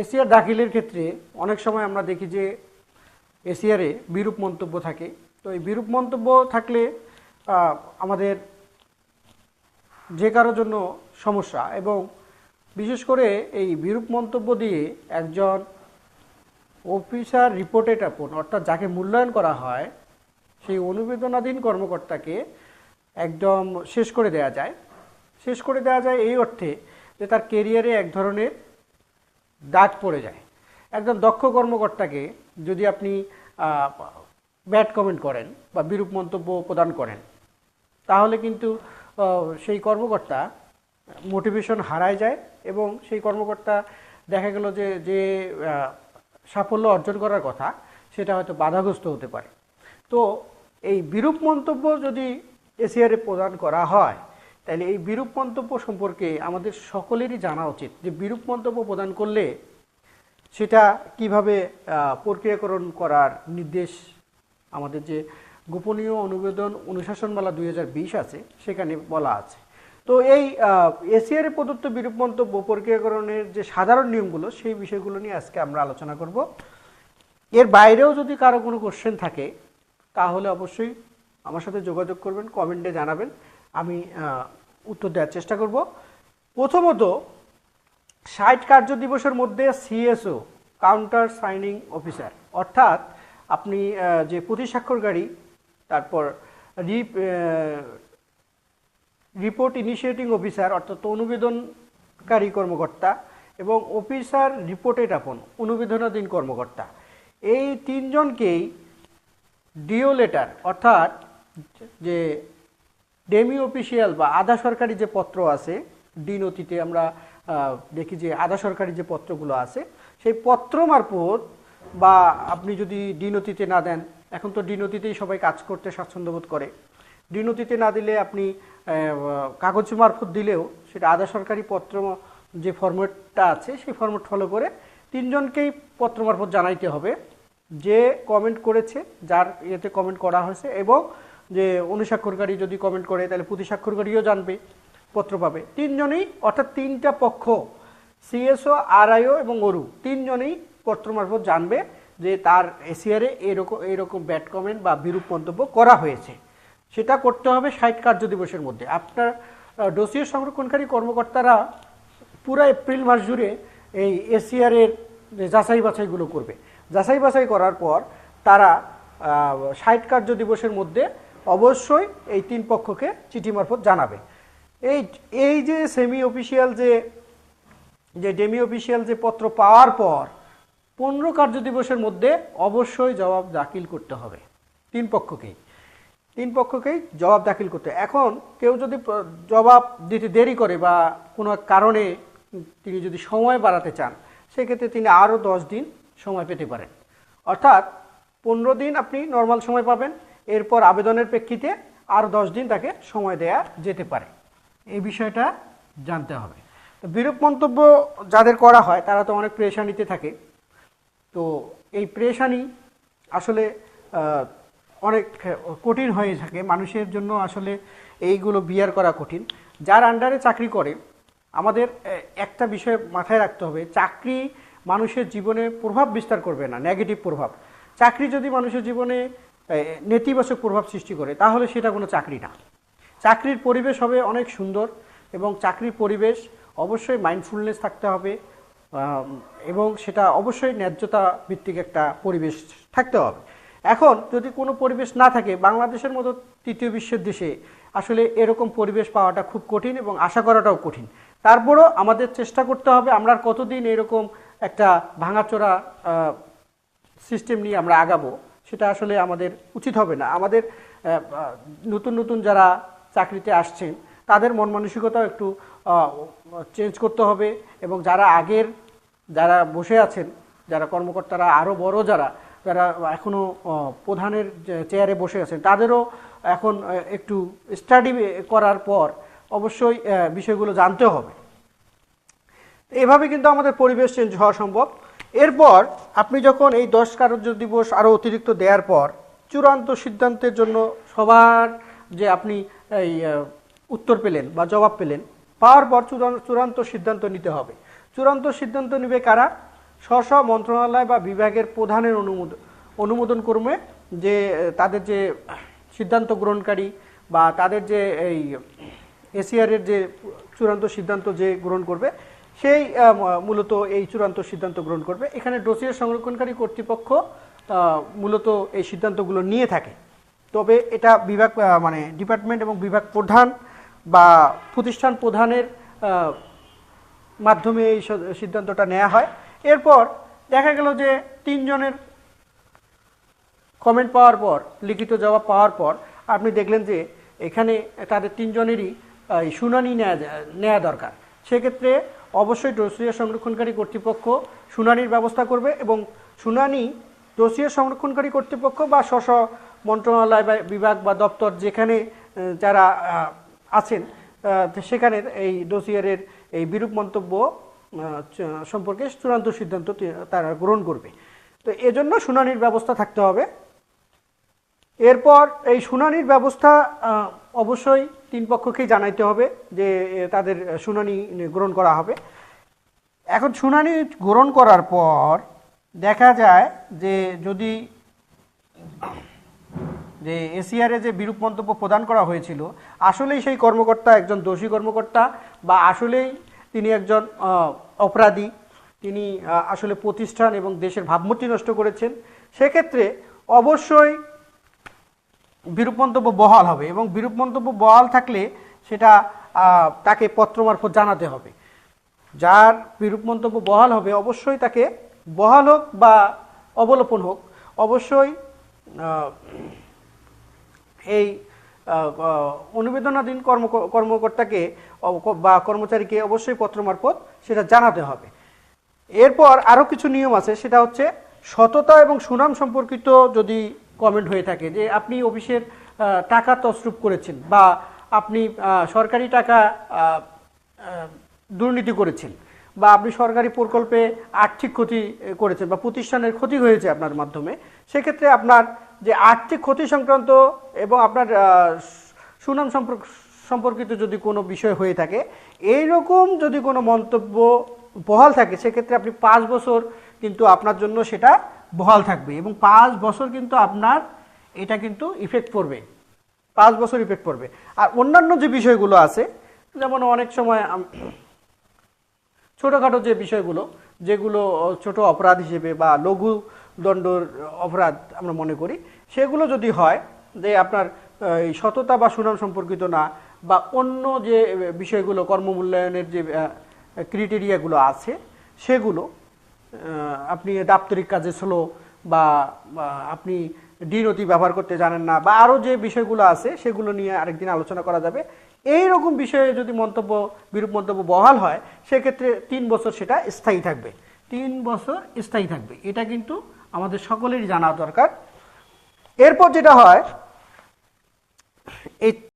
ACR দাখিলের ক্ষেত্রে অনেক সময় আমরা দেখি যে এসিআরে বিরূপ মন্তব্য থাকে। তো এই বিরূপ মন্তব্য থাকলে আমাদের যে কারোর জন্য সমস্যা এবং বিশেষ করে এই বিরূপ মন্তব্য দিয়ে একজন অফিসার রিপোর্টেড আপন, অর্থাৎ যাকে মূল্যায়ন করা হয়, সেই অনুবেদনাধীন কর্মকর্তাকে একদম শেষ করে দেয়া যায়। শেষ করে দেওয়া যায় এই অর্থে যে তার কেরিয়ারে এক ধরনের দাগ পড়ে যায়। একজন দক্ষ কর্মকর্তাকে যদি আপনি ব্যাড কমেন্ট করেন বা বিরূপ মন্তব্য প্রদান করেন, তাহলে কিন্তু সেই কর্মকর্তা মোটিভেশন হারায় যায় এবং সেই কর্মকর্তা দেখা গেল যে যে সাফল্য অর্জন করার কথা, সেটা হয়তো বাধাগ্রস্ত হতে পারে। তো এই বিরূপ মন্তব্য যদি এসিআরে প্রদান করা হয় তাহলে এই বিরূপ মন্তব্য সম্পর্কে আমাদের সকলেরই জানা উচিত যে বিরূপ মন্তব্য প্রদান করলে সেটা কীভাবে প্রক্রিয়াকরণ করার নির্দেশ আমাদের যে গোপনীয় অনুবেদন অনুশাসনমালা দুই হাজার বিশ আছে, সেখানে বলা আছে। তো এই এসিআর প্রদত্ত বিরূপ মন্তব্য প্রক্রিয়াকরণের যে সাধারণ নিয়মগুলো, সেই বিষয়গুলো নিয়ে আজকে আমরা আলোচনা করব। এর বাইরেও যদি কারও কোনো কোশ্চেন থাকে, তাহলে অবশ্যই আমার সাথে যোগাযোগ করবেন কমেন্টে জানাবেন। আমি উত্তর দেওয়ার চেষ্টা করব। প্রথমত, ষাট কার্য দিবসের মধ্যে সিএসও কাউন্টার সাইনিং অফিসার অর্থাৎ আপনি যে প্রতিস্বাক্ষরকারী তারপর রিপ রিপোর্ট ইনিশিয়েটিং অফিসার, অর্থাৎ অনুবেদনকারী কর্মকর্তা এবং অফিসার রিপোর্টেড আপন অনুবেদনাধীন কর্মকর্তা। এই তিনজনকেই ডিও লেটার, অর্থাৎ যে ডেমি অফিসিয়াল বা আধা সরকারি যে পত্র আছে, ডি নথিতে আমরা দেখি যে আধা সরকারি যে পত্রগুলো আছে, সেই পত্র মারফত বা আপনি যদি ডি নথিতে না দেন, এখন তো ডি নথিতেই সবাই কাজ করতে স্বাচ্ছন্দ্যবোধ করে। ডি নথিতে না দিলে আপনি কাগজ মারফত দিলেও সেটা আধা সরকারি পত্র যে ফরম্যাটটা আছে, সেই ফরম্যাট ফলো করে তিনজনকেই পত্র মারফত জানাইতে হবে। যে কমেন্ট করেছে, যার ইয়েতে কমেন্ট করা হয়েছে এবং যে অনুস্বাক্ষরকারী যদি কমেন্ট করে, তাহলে প্রতিস্বাক্ষরকারীও জানবে, পত্র পাবে। তিনজনেই, অর্থাৎ তিনটা পক্ষ, সিএসও, আরআইও এবং অরু, তিনজনেই পত্র মারফত জানবে যে তার এসিআরে এরকম এরকম ব্যাড কমেন্ট বা বিরূপ মন্তব্য করা হয়েছে। সেটা করতে হবে ষাট কার্য দিবসের মধ্যে। আপনার ডোসিয়ে সংরক্ষণকারী কর্মকর্তারা পুরো এপ্রিল মাস জুড়ে এই এসিআর এর যে যাচাই বাছাইগুলো করবে। যাচাই বাছাই করার পর তারা ষাট কার্য দিবসের মধ্যে অবশ্যই এই তিন পক্ষকে চিঠি মারফত জানাবে। এই এই যে সেমি অফিসিয়াল যে যে ডেমি অফিসিয়াল যে পত্র পাওয়ার পর পনেরো কার্য দিবসের মধ্যে অবশ্যই জবাব দাখিল করতে হবে তিন পক্ষকেই। তিন পক্ষকেই জবাব দাখিল করতে। এখন কেউ যদি জবাব দিতে দেরি করে বা কোনো কারণে তিনি যদি সময় বাড়াতে চান, সেক্ষেত্রে তিনি আরও দশ দিন সময় পেতে পারেন। অর্থাৎ পনেরো দিন আপনি নর্মাল সময় পাবেন এরপর আবেদনের প্রেক্ষিতে আরও দশ দিন তাকে সময় দেয়া যেতে পারে। এই বিষয়টা জানতে হবে। তো বিরূপ মন্তব্য যাদের করা হয়, তারা তো অনেক প্রেশানিতে থাকে। তো এই প্রেশানি আসলে অনেক কঠিন হয়ে থাকে। মানুষের জন্য আসলে এইগুলো বিয়ার করা কঠিন। যার আন্ডারে চাকরি করে, আমাদের একটা বিষয় মাথায় রাখতে হবে। চাকরি মানুষের জীবনে প্রভাব বিস্তার করবে না নেগেটিভ প্রভাব। চাকরি যদি মানুষের জীবনে নেতিবাচক প্রভাব সৃষ্টি করে, তাহলে সেটা কোনো চাকরি না। চাকরির পরিবেশ হবে অনেক সুন্দর এবং চাকরির পরিবেশ অবশ্যই মাইন্ডফুলনেস থাকতে হবে এবং সেটা অবশ্যই ন্যায্যতা ভিত্তিক একটা পরিবেশ থাকতে হবে। এখন যদি কোনো পরিবেশ না থাকে, বাংলাদেশের মতো তৃতীয় বিশ্বের দেশে আসলে এরকম পরিবেশ পাওয়াটা খুব কঠিন এবং আশা করাটাও কঠিন। তারপরও আমাদের চেষ্টা করতে হবে আমরা কতদিন এরকম একটা ভাঙাচোরা সিস্টেম নিয়ে আমরা আগাবো। সেটা আসলে আমাদের উচিত হবে না। আমাদের নতুন নতুন যারা চাকরিতে আসছেন, তাদের মন মানসিকতাও একটু চেঞ্জ করতে হবে এবং যারা আগের যারা বসে আছেন, যারা কর্মকর্তারা আরও বড় যারা যারা এখনও প্রধানের চেয়ারে বসে আছেন, তাদেরও এখন একটু স্টাডি করার পর অবশ্যই বিষয়গুলো জানতে হবে। এভাবে কিন্তু আমাদের পরিবেশ চেঞ্জ হওয়া সম্ভব। এরপর আপনি যখন এই দশ কার্য দিবস আরও অতিরিক্ত দেওয়ার পর চূড়ান্ত সিদ্ধান্তের জন্য সবার যে আপনি এই উত্তর পেলেন বা জবাব পেলেন, পাওয়ার পর চূড়ান্ত সিদ্ধান্ত নিতে হবে। চূড়ান্ত সিদ্ধান্ত নেবে কারা? স্ব স্ব মন্ত্রণালয় বা বিভাগের প্রধানের অনুমোদন অনুমোদন ক্রমে যে, তাদের যে সিদ্ধান্ত গ্রহণকারী বা তাদের যে এই এসিআরের যে চূড়ান্ত সিদ্ধান্ত যে গ্রহণ করবে সেই মূলত এই চূড়ান্ত সিদ্ধান্ত গ্রহণ করবে। এখানে ডোসিয়ার সংরক্ষণকারী কর্তৃপক্ষ মূলত এই সিদ্ধান্তগুলো নিয়ে থাকে। তবে এটা বিভাগ মানে ডিপার্টমেন্ট এবং বিভাগ প্রধান বা প্রতিষ্ঠান প্রধানের মাধ্যমে এই সিদ্ধান্তটা নেওয়া হয়। এরপর দেখা গেল যে তিনজনের কমেন্ট পাওয়ার পর, লিখিত জবাব পাওয়ার পর, আপনি দেখলেন যে এখানে তাদের তিনজনেরই শুনানি নেওয়া নেওয়া দরকার। সেক্ষেত্রে অবশ্যই ডোসিয়া সংরক্ষণকারী কর্তৃপক্ষ শুনানির ব্যবস্থা করবে এবং শুনানি ডোসিয়া সংরক্ষণকারী কর্তৃপক্ষ বা স্ব মন্ত্রণালয় বা বিভাগ বা দপ্তর যেখানে যারা আছেন সেখানে এই ডোসিয়ারের এই বিরূপ মন্তব্য সম্পর্কে চূড়ান্ত সিদ্ধান্ত তারা গ্রহণ করবে। তো এজন্য শুনানির ব্যবস্থা থাকতে হবে। এরপর এই শুনানির ব্যবস্থা অবশ্যই তিন পক্ষকেই জানাইতে হবে যে তাদের শুনানি গ্রহণ করা হবে। এখন শুনানি গ্রহণ করার পর দেখা যায় যে, যদি যে এসিআরে যে বিরূপ মন্তব্য প্রদান করা হয়েছিল, আসলেই সেই কর্মকর্তা একজন দোষী কর্মকর্তা বা আসলেই তিনি একজন অপরাধী। তিনি আসলে প্রতিষ্ঠান এবং দেশের ভাবমূর্তি নষ্ট করেছেন। সেক্ষেত্রে অবশ্যই বিরূপ মন্তব্য বহাল হবে এবং বিরূপ মন্তব্য বহাল থাকলে সেটা তাকে পত্র মারফত জানাতে হবে। যার বিরূপ মন্তব্য বহাল হবে অবশ্যই তাকে বহাল হোক বা অবলোপন হোক, অবশ্যই এই অনুবেদনাধীন কর্ম, কর্মকর্তাকে বা কর্মচারীকে অবশ্যই পত্র মারফত সেটা জানাতে হবে। এরপর আরও কিছু নিয়ম আছে, সেটা হচ্ছে সততা এবং সুনাম সম্পর্কিত যদি কমেন্ট হয়ে থাকে যে আপনি অফিসের টাকা তসরুপ করেছেন বা আপনি সরকারি টাকা দুর্নীতি করেছেন বা আপনি সরকারি প্রকল্পে আর্থিক ক্ষতি করেছেন বা প্রতিষ্ঠানের ক্ষতি হয়েছে আপনার মাধ্যমে, সেক্ষেত্রে আপনার যে আর্থিক ক্ষতি সংক্রান্ত এবং আপনার সুনাম সম্পর্ক, সম্পর্কিত যদি কোনো বিষয় হয়ে থাকে এই রকম যদি কোনো মন্তব্য বহাল থাকে, সেক্ষেত্রে আপনি পাঁচ বছর কিন্তু আপনার জন্য সেটা বহাল থাকবে এবং পাঁচ বছর কিন্তু আপনার এটা কিন্তু ইফেক্ট পড়বে। পাঁচ বছর ইফেক্ট পড়বে। আর অন্যান্য যে বিষয়গুলো আছে, যেমন অনেক সময় ছোটোখাটো যে বিষয়গুলো, যেগুলো ছোট অপরাধ হিসেবে বা লঘু দণ্ডর অপরাধ আমরা মনে করি, সেগুলো যদি হয়, যে আপনার এই সততা বা সুনাম সম্পর্কিত না, বা অন্য যে বিষয়গুলো কর্মমূল্যায়নের যে ক্রিটেরিয়াগুলো আছে, সেগুলো আপনি দাপ্তরিক কাজে স্লো বা আপনি ডিনতি ব্যবহার করতে জানেন না বা আরও যে বিষয়গুলো আছে সেগুলো নিয়ে আরেকদিন আলোচনা করা যাবে। এই রকম বিষয়ে যদি মন্তব্য, বিরূপ মন্তব্য বহাল হয়, সেক্ষেত্রে তিন বছর সেটা স্থায়ী থাকবে। তিন বছর স্থায়ী থাকবে। এটা কিন্তু আমাদের সকলেরই জানা দরকার। এরপর যেটা হয়, এই